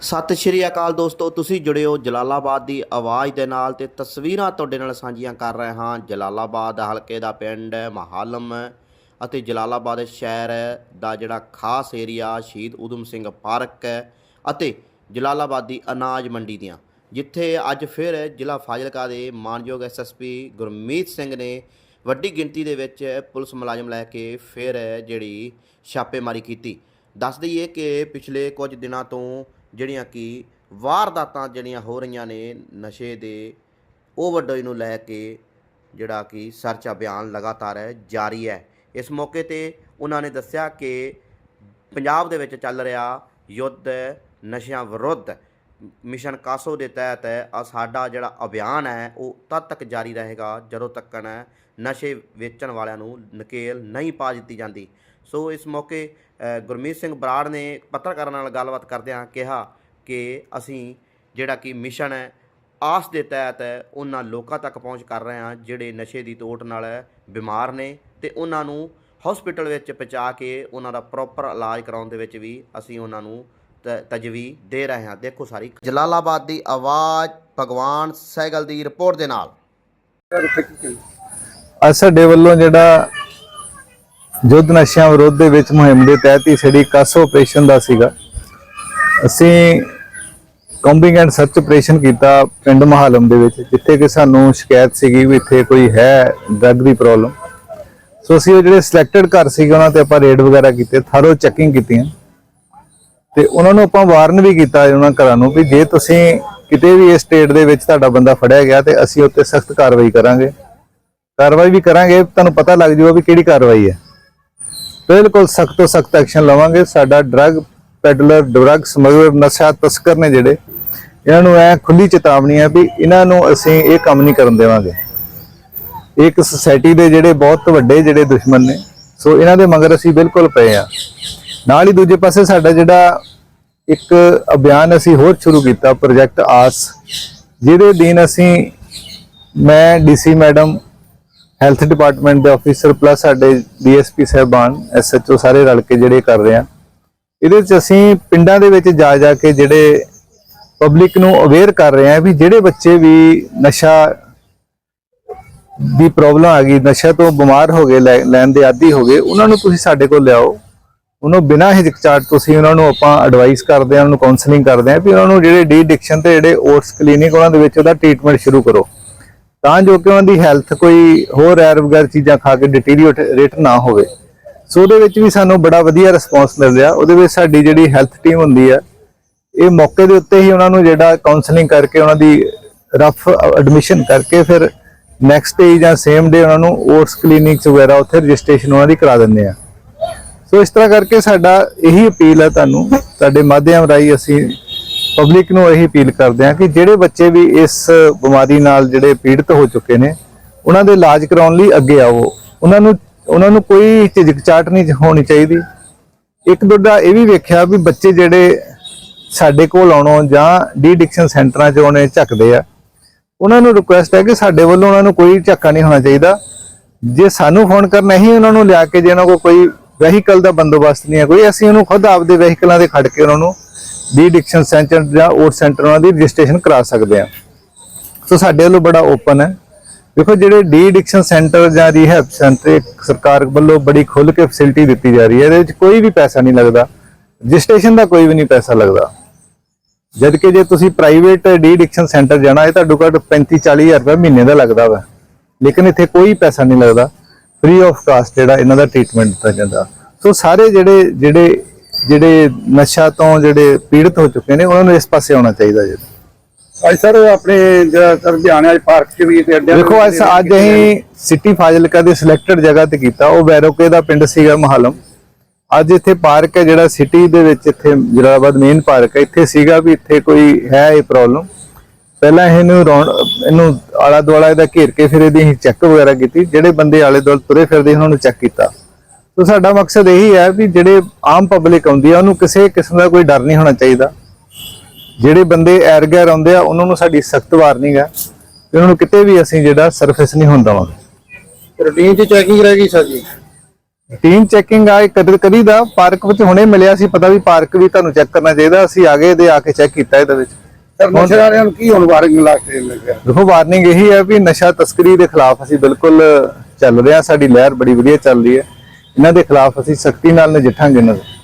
ਸਤਿ ਸ਼੍ਰੀ ਅਕਾਲ ਦੋਸਤੋ, ਤੁਸੀਂ ਜੁੜੇ ਹੋ ਜਲਾਲਾਬਾਦ ਦੀ ਆਵਾਜ਼ ਦੇ ਨਾਲ ਤੇ ਤਸਵੀਰਾਂ ਤੁਹਾਡੇ ਨਾਲ ਸਾਂਝੀਆਂ ਕਰ ਰਹੇ ਹਾਂ। ਜਲਾਲਾਬਾਦ ਹਲਕੇ ਦਾ ਪਿੰਡ ਮਹਾਲਮ ਅਤੇ ਜਲਾਲਾਬਾਦ ਸ਼ਹਿਰ ਦਾ ਜਿਹੜਾ ਖਾਸ ਏਰੀਆ ਸ਼ਹੀਦ ਊਧਮ ਸਿੰਘ ਪਾਰਕ ਹੈ ਅਤੇ ਜਲਾਲਾਬਾਦ ਦੀ ਅਨਾਜ ਮੰਡੀ ਦੀਆਂ। ਜਿੱਥੇ ਅੱਜ ਫਿਰ ਜ਼ਿਲ੍ਹਾ ਫਾਜ਼ਿਲਕਾ ਦੇ ਮਾਨਯੋਗ ਐਸਐਸਪੀ ਗੁਰਮੀਤ ਸਿੰਘ ਨੇ ਵੱਡੀ ਗਿਣਤੀ ਦੇ ਵਿੱਚ ਪੁਲਿਸ ਮੁਲਾਜ਼ਮ ਲੈ ਕੇ ਫਿਰ ਜਿਹੜੀ ਛਾਪੇਮਾਰੀ ਕੀਤੀ। ਦੱਸ ਦਈਏ ਕਿ ਪਿਛਲੇ ਕੁਝ ਦਿਨਾਂ ਤੋਂ ਜਿਹੜੀਆਂ ਕਿ ਵਾਰਦਾਤਾਂ ਜਿਹੜੀਆਂ ਹੋ ਰਹੀਆਂ ਨੇ ਨਸ਼ੇ ਦੇ ਓਵਰਡੋਜ਼ ਨੂੰ ਲੈ ਕੇ ਜਿਹੜਾ ਕਿ ਸਰਚ ਅਭਿਆਨ ਲਗਾਤਾਰ ਹੈ, ਜਾਰੀ ਹੈ। ਇਸ ਮੌਕੇ ਤੇ ਉਹਨਾਂ ਨੇ ਦੱਸਿਆ ਕਿ ਪੰਜਾਬ ਦੇ ਵਿੱਚ ਚੱਲ ਰਿਹਾ ਯੁੱਧ ਨਸ਼ਿਆਂ ਵਿਰੁੱਧ। ਮਿਸ਼ਨ ਕਾਸੋ ਦੇ ਤਹਿਤ ਸਾਡਾ ਜਿਹੜਾ ਅਭਿਆਨ ਹੈ, ਉਹ ਤਦ ਤੱਕ ਜਾਰੀ ਰਹੇਗਾ ਜਦੋਂ ਤੱਕ ਨਸ਼ੇ ਵੇਚਣ ਵਾਲਿਆਂ ਨੂੰ ਨਕੇਲ ਨਹੀਂ ਪਾ ਦਿੱਤੀ ਜਾਂਦੀ। ਸੋ ਇਸ ਮੌਕੇ ਗੁਰਮੀਤ ਸਿੰਘ ਬਰਾੜ ਨੇ ਪੱਤਰਕਾਰਾਂ ਨਾਲ ਗੱਲਬਾਤ ਕਰਦਿਆਂ ਕਿਹਾ ਕਿ ਅਸੀਂ ਜਿਹੜਾ ਕਿ ਮਿਸ਼ਨ ਹੈ, ਆਸ ਦੇ ਤਹਿਤ ਉਹਨਾਂ ਲੋਕਾਂ ਤੱਕ ਪਹੁੰਚ ਕਰ ਰਹੇ ਹਾਂ ਜਿਹੜੇ ਨਸ਼ੇ ਦੀ ਤੋਟ ਨਾਲ ਬਿਮਾਰ ਨੇ ਤੇ ਉਹਨਾਂ ਨੂੰ ਹਸਪੀਟਲ ਵਿੱਚ ਪਹੁੰਚਾ ਕੇ ਉਹਨਾਂ ਦਾ ਪ੍ਰੋਪਰ ਇਲਾਜ ਕਰਾਉਣ ਦੇ ਵਿੱਚ ਵੀ ਅਸੀਂ ਉਹਨਾਂ ਨੂੰ ਤ- ਤਜਵੀਜ਼ ਦੇ ਰਹੇ ਹਾਂ। ਦੇਖੋ ਸਾਰੀ ਜਲਾਲਾਬਾਦ ਦੀ ਆਵਾਜ਼, ਭਗਵਾਨ ਸਹਿਗਲ ਦੀ ਰਿਪੋਰਟ ਦੇ ਨਾਲ। ਸਾਡੇ ਵੱਲੋਂ ਜਿਹੜਾ ਯੁੱਧ ਨਸ਼ਿਆਂ ਵਿਰੋਧ ਦੇ ਵਿੱਚ ਮੁਹਿੰਮ ਦੇ ਤਹਿਤ ਹੀ ਸਾਡੀ ਕਸ ਆਪਰੇਸ਼ਨ ਦਾ ਸੀਗਾ। ਅਸੀਂ ਕੰਬਿੰਗ ਐਂਡ ਸਰਚ ਆਪਰੇਸ਼ਨ ਕੀਤਾ ਪਿੰਡ ਮਹਾਲਮ ਦੇ ਵਿੱਚ, ਜਿੱਥੇ ਕਿ ਸਾਨੂੰ ਸ਼ਿਕਾਇਤ ਸੀਗੀ ਵੀ ਇੱਥੇ ਕੋਈ ਹੈ ਡਰੱਗ ਦੀ ਪ੍ਰੋਬਲਮ ਸੋ ਅਸੀਂ ਉਹ ਜਿਹੜੇ ਸਿਲੈਕਟਡ ਘਰ ਸੀਗੇ, ਉਹਨਾਂ ਤੇ ਆਪਾਂ ਰੇਡ ਵਗੈਰਾ ਕੀਤੇ ਥਰੋ ਚੈਕਿੰਗ ਕੀਤੀਆਂ। ਤੇ ਉਹਨਾਂ ਨੂੰ ਆਪਾਂ ਵਾਰਨ ਵੀ ਕੀਤਾ ਉਹਨਾਂ ਘਰਾਂ ਨੂੰ ਵੀ ਜੇ ਤੁਸੀਂ ਕਿਤੇ ਵੀ ਇਸ ਸਟੇਟ ਦੇ ਵਿੱਚ ਤੁਹਾਡਾ ਬੰਦਾ ਫੜਿਆ ਗਿਆ ਤੇ ਅਸੀਂ ਉੱਤੇ ਸਖਤ ਕਾਰਵਾਈ ਕਰਾਂਗੇ। ਕਾਰਵਾਈ ਵੀ ਕਰਾਂਗੇ, ਤੁਹਾਨੂੰ ਪਤਾ ਲੱਗ ਜਾਊਗਾ ਵੀ ਕਿਹੜੀ ਕਾਰਵਾਈ ਹੈ। ਬਿਲਕੁਲ ਸਖਤ ਤੋਂ ਸਖਤ ਐਕਸ਼ਨ ਲਵਾਂਗੇ। ਸਾਡਾ ਡਰੱਗ, ਪੈਡਲਰ, ਡਰੱਗ ਸਮਗਲਰ, ਨਸ਼ਾ ਤਸਕਰ ਨੇ ਜਿਹੜੇ, ਇਹਨਾਂ ਨੂੰ ਐ ਖੁੱਲੀ ਚੇਤਾਵਨੀ ਹੈ ਵੀ ਇਹਨਾਂ ਨੂੰ ਅਸੀਂ ਇਹ ਕੰਮ ਨਹੀਂ ਕਰਨ ਦੇਵਾਂਗੇ। ਇੱਕ ਸੋਸਾਇਟੀ ਦੇ ਜਿਹੜੇ ਬਹੁਤ ਵੱਡੇ ਜਿਹੜੇ ਦੁਸ਼ਮਣ ਨੇ, ਸੋ ਇਹਨਾਂ ਦੇ ਮਗਰ ਅਸੀਂ ਬਿਲਕੁਲ ਪਏ ਆ ਨਾਲ ਹੀ ਦੂਜੇ ਪਾਸੇ ਸਾਡਾ ਜਿਹੜਾ ਇੱਕ ਅਭਿਆਨ ਅਸੀਂ ਹੋਰ ਸ਼ੁਰੂ ਕੀਤਾ ਪ੍ਰੋਜੈਕਟ ਆਸ ਜਿਹਦੇ ਦੀਨ ਅਸੀਂ ਮੈਂ ਡੀਸੀ ਮੈਡਮ ਹੈਲਥ ਡਿਪਾਰਟਮੈਂਟ ਦੇ ਆਫੀਸਰ ਪਲੱਸ ਸਾਡੇ ਡੀਐਸਪੀ ਸਾਹਿਬਾਨ ਐਸਐਚਓ ਸਾਰੇ ਰਲ ਕੇ ਜਿਹੜੇ ਕਰ ਰਹੇ ਆ। ਇਹਦੇ ਵਿੱਚ ਅਸੀਂ ਪਿੰਡਾਂ ਦੇ ਵਿੱਚ ਜਾ ਜਾ ਕੇ ਜਿਹੜੇ ਪਬਲਿਕ ਨੂੰ ਅਵੇਅਰ ਕਰ ਰਹੇ ਆ ਵੀ ਜਿਹੜੇ ਬੱਚੇ ਵੀ ਨਸ਼ਾ ਦੀ ਪ੍ਰੋਬਲਮ ਆ ਗਈ, ਨਸ਼ਾ ਤੋਂ ਬਿਮਾਰ ਹੋ ਗਏ, ਲੈ- ਲੈਣ ਦੇ ਆਦੀ ਹੋ ਗਏ, ਉਹਨਾਂ ਨੂੰ ਤੁਸੀਂ ਸਾਡੇ ਕੋਲ ਲਿਆਓ। ਉਹਨੂੰ ਬਿਨਾਂ ਹਿਚਕਚਾਟ ਤੁਸੀਂ ਉਹਨਾਂ ਨੂੰ ਆਪਾਂ ਐਡਵਾਈਸ ਕਰਦੇ ਆ, ਉਹਨਾਂ ਨੂੰ ਕਾਉਂਸਲਿੰਗ ਕਰਦੇ ਆ ਵੀ ਉਹਨਾਂ ਨੂੰ ਜਿਹੜੇ ਡੀ ਐਡਿਕਸ਼ਨ ਤੇ ਜਿਹੜੇ ਓਟਸ ਕਲੀਨਿਕ ਉਹਨਾਂ ਦੇ ਵਿੱਚ ਉਹਦਾ ਟ੍ਰੀਟਮੈਂਟ ਸ਼ੁਰੂ ਕਰੋ। ਤਾਂ ਜੋ ਕਿ ਉਹਨਾਂ ਦੀ ਹੈਲਥ ਕੋਈ ਹੋਰ ਐਰ ਵਗੈਰ ਚੀਜ਼ਾਂ ਖਾ ਕੇ ਡਿਟੀਰੀਓਰੇਟ ਨਾ ਹੋਵੇ। ਸੋ ਉਹਦੇ ਵਿੱਚ ਵੀ ਸਾਨੂੰ ਬੜਾ ਵਧੀਆ ਰਿਸਪੌਂਸ ਮਿਲ ਰਿਹਾ। ਉਹਦੇ ਵਿੱਚ ਸਾਡੀ ਜਿਹੜੀ ਹੈਲਥ ਟੀਮ ਹੁੰਦੀ ਹੈ ਇਹ ਮੌਕੇ ਦੇ ਉੱਤੇ ਹੀ ਉਹਨਾਂ ਨੂੰ ਜਿਹੜਾ ਕਾਉਂਸਲਿੰਗ ਕਰਕੇ ਉਹਨਾਂ ਦੀ ਰਫ ਐਡਮਿਸ਼ਨ ਕਰਕੇ ਫਿਰ ਨੈਕਸਟ ਡੇ ਜਾਂ ਸੇਮ ਡੇ ਉਹਨਾਂ ਨੂੰ ਓਟਸ ਕਲੀਨਿਕਸ ਵਗੈਰਾ ਉੱਥੇ ਰਜਿਸਟ੍ਰੇਸ਼ਨ ਉਹਨਾਂ ਦੀ ਕਰਾ ਦਿੰਦੇ ਆ। ਸੋ ਇਸ ਤਰ੍ਹਾਂ ਕਰਕੇ ਸਾਡਾ ਇਹੀ ਅਪੀਲ ਹੈ ਤੁਹਾਨੂੰ। ਤੁਹਾਡੇ ਮਾਧਿਅਮ ਰਾਹੀਂ ਅਸੀਂ ਪਬਲਿਕ ਨੂੰ ਇਹੀ ਅਪੀਲ ਕਰਦੇ ਹਾਂ ਕਿ ਜਿਹੜੇ ਬੱਚੇ ਵੀ ਇਸ ਬਿਮਾਰੀ ਨਾਲ ਜਿਹੜੇ ਪੀੜਤ ਹੋ ਚੁੱਕੇ ਨੇ, ਉਹਨਾਂ ਦੇ ਇਲਾਜ ਕਰਾਉਣ ਲਈ ਅੱਗੇ ਆਵੋ ਉਹਨਾਂ ਨੂੰ ਉਹਨਾਂ ਨੂੰ ਕੋਈ ਝਿਜਕਚਾਟ ਨਹੀਂ ਹੋਣੀ ਚਾਹੀਦੀ। ਇੱਕ ਦੁੱਡਾ ਇਹ ਵੀ ਵੇਖਿਆ ਵੀ ਬੱਚੇ ਜਿਹੜੇ ਸਾਡੇ ਕੋਲ ਆਉਣੋਂ ਜਾਂ ਡੀ ਡਿਕਸ਼ਨ ਸੈਂਟਰਾਂ 'ਚ ਆਉਣੇ ਝੱਕਦੇ ਆ, ਉਹਨਾਂ ਨੂੰ ਰਿਕੁਐਸਟ ਹੈ ਕਿ ਸਾਡੇ ਵੱਲੋਂ ਉਹਨਾਂ ਨੂੰ ਕੋਈ ਝੱਕਾ ਨਹੀਂ ਹੋਣਾ ਚਾਹੀਦਾ। ਜੇ ਸਾਨੂੰ ਫੋਨ ਕਰਨਾ ਹੀ ਉਹਨਾਂ ਨੂੰ ਲਿਆ ਕੇ ਜੇ ਉਹਨਾਂ ਕੋਲ ਕੋਈ ਵਹੀਕਲ ਦਾ ਬੰਦੋਬਸਤ ਨਹੀਂ ਹੈ, ਕੋਈ ਅਸੀਂ ਉਹਨੂੰ ਖੁਦ ਆਪਦੇ ਵਹੀਕਲਾਂ ਤੇ ਖੜ ਕੇ ਉਹਨਾਂ ਨੂੰ ਡੀ ਐਡਿਕਸ਼ਨ ਸੈਂਟਰ ਜਾਂ ਓਟ ਸੈਂਟਰ ਉਹਨਾਂ ਦੀ ਰਜਿਸਟ੍ਰੇਸ਼ਨ ਕਰਾ ਸਕਦੇ ਆ ਸੋ ਸਾਡੇ ਵੱਲੋਂ ਬੜਾ ਓਪਨ ਹੈ। ਦੇਖੋ, ਜਿਹੜੇ ਡੀ ਐਡਿਕਸ਼ਨ ਸੈਂਟਰ ਜਾਂ ਰੀਹੈਬ ਸੈਂਟਰ ਸਰਕਾਰ ਵੱਲੋਂ ਬੜੀ ਖੁੱਲ ਕੇ ਫੈਸਿਲਿਟੀ ਦਿੱਤੀ ਜਾ ਰਹੀ ਹੈ। ਇਹਦੇ ਵਿੱਚ ਕੋਈ ਵੀ ਪੈਸਾ ਨਹੀਂ ਲੱਗਦਾ। ਰਜਿਸਟ੍ਰੇਸ਼ਨ ਦਾ ਕੋਈ ਵੀ ਨਹੀਂ ਪੈਸਾ ਲੱਗਦਾ। ਜਦ ਕਿ ਜੇ ਤੁਸੀਂ ਪ੍ਰਾਈਵੇਟ ਡੀ ਐਡਿਕਸ਼ਨ ਸੈਂਟਰ ਜਾਣਾ ਹੈ ਤੁਹਾਨੂੰ ਘੱਟ 35 40000 ਰੁਪਏ ਮਹੀਨੇ ਦਾ ਲੱਗਦਾ ਵਾ। ਲੇਕਿਨ ਇੱਥੇ ਕੋਈ ਪੈਸਾ ਨਹੀਂ ਲੱਗਦਾ। ਫ੍ਰੀ ਆਫ ਕਾਸਟ ਜਿਹੜਾ ਇਹਨਾਂ ਦਾ ਟ੍ਰੀਟਮੈਂਟ ਦਿੱਤਾ ਜਾਂਦਾ। ਸੋ ਸਾਰੇ ਜਿਹੜੇ ਜਿਹੜੇ ਜਿਹੜੇ ਨਸ਼ਾ ਤੋਂ ਜਿਹੜੇ ਪੀੜਤ ਹੋ ਚੁੱਕੇ ਨੇ ਉਹਨਾਂ ਨੂੰ ਇਸ ਪਾਸੇ ਆਉਣਾ ਚਾਹੀਦਾ ਜੀ। ਅੱਜ ਸਰ ਆਪਣੇ ਜਿਹੜਾ ਸਰ ਧਿਆਨ ਅੱਜ ਪਾਰਕ ਚ ਵੀ ਤੇ ਅੱਡਿਆਂ ਦੇਖੋ ਅੱਜ ਅੱਜ ਅਸੀਂ ਸਿਟੀ ਫਾਜ਼ਿਲਕਾ ਦੇ ਸਿਲੈਕਟਡ ਜਗ੍ਹਾ ਤੇ ਕੀਤਾ ਉਹ ਵੈਰੋਕੇ ਦਾ ਪਿੰਡ ਸੀਗਾ ਮਹਾਲਮ। ਅੱਜ ਇੱਥੇ ਪਾਰਕ ਹੈ ਜਿਹੜਾ ਸਿਟੀ ਦੇ ਵਿੱਚ ਇੱਥੇ ਜਲਾਲਾਬਾਦ ਮੇਨ ਪਾਰਕ ਹੈ। ਇੱਥੇ ਸੀਗਾ ਵੀ ਇੱਥੇ ਕੋਈ ਹੈ ਇਹ ਪ੍ਰੋਬਲਮ ਪਹਿਲਾਂ ਇਹਨੂੰ ਇਹਨੂੰ ਆਲਾ ਦੁਆਲਾ ਇਹਦਾ ਘੇਰ ਕੇ ਫਿਰ ਇਹਦੀ ਚੈੱਕ ਵਗੈਰਾ ਕੀਤੀ। ਜਿਹੜੇ ਬੰਦੇ ਆਲੇ ਦੁਆਲੇ ਤੁਰੇ ਫਿਰਦੇ ਉਹਨਾਂ ਨੂੰ ਚੈੱਕ ਕੀਤਾ। ਸੋ ਸਾਡਾ ਮਕਸਦ ਇਹੀ ਹੈ ਵੀ ਜਿਹੜੇ ਆਮ ਪਬਲਿਕ ਆਉਂਦੀ ਆ ਉਹਨੂੰ ਕਿਸੇ ਕਿਸਮ ਦਾ ਕੋਈ ਡਰ ਨਹੀਂ ਹੋਣਾ ਚਾਹੀਦਾ। ਜਿਹੜੇ ਬੰਦੇ ਐਰ ਗੈਰ ਆਉਂਦੇ ਆ ਉਹਨਾਂ ਨੂੰ ਸਾਡੀ ਸਖਤ ਵਾਰਨਿੰਗ ਹੈ। ਉਹਨਾਂ ਨੂੰ ਕਿਤੇ ਵੀ ਅਸੀਂ ਜਿਹੜਾ ਸਰਫੇਸ ਨਹੀਂ ਹੋਣ ਦੇਵਾਂਗੇ। ਰੂਟੀਨ ਚ ਚੈਕਿੰਗ ਰਹਿ ਗਈ ਸਰ ਜੀ? ਟੀਮ ਚੈਕਿੰਗ ਆ ਕਦਰ ਕਰੀ ਦਾ ਪਾਰਕ ਵਿੱਚ ਹੁਣੇ ਮਿਲਿਆ ਸੀ ਪਤਾ ਵੀ ਪਾਰਕ ਵੀ ਤੁਹਾਨੂੰ ਚੈੱਕ ਕਰਨਾ ਚਾਹੀਦਾ। ਅਸੀਂ ਆ ਗਏ ਦੇ ਆ ਕੇ ਚੈੱਕ ਕੀਤਾ ਇਹਦੇ ਵਿੱਚ। ਸਰ ਨਸ਼ੇ ਵਾਲਿਆਂ ਨੂੰ ਕੀ ਹੁਣ ਵਾਰਨਿੰਗ ਲਾਸਟ ਲੱਗਿਆ ਦੇਖੋ ਵਾਰਨਿੰਗ ਇਹੀ ਹੈ ਵੀ ਨਸ਼ਾ ਤਸਕਰੀ ਦੇ ਖਿਲਾਫ ਅਸੀਂ ਬਿਲਕੁਲ ਚੱਲ ਰਹੇ ਸਾਡੀ ਲਹਿਰ ਬੜੀ ਵਧੀਆ ਚੱਲ ਰਹੀ ਹੈ। ਇਹਨਾਂ ਦੇ ਖਿਲਾਫ ਅਸੀਂ ਸਖਤੀ ਨਾਲ ਨਜਿੱਠਾਂਗੇ ਇਹਨਾਂ ਦੇ।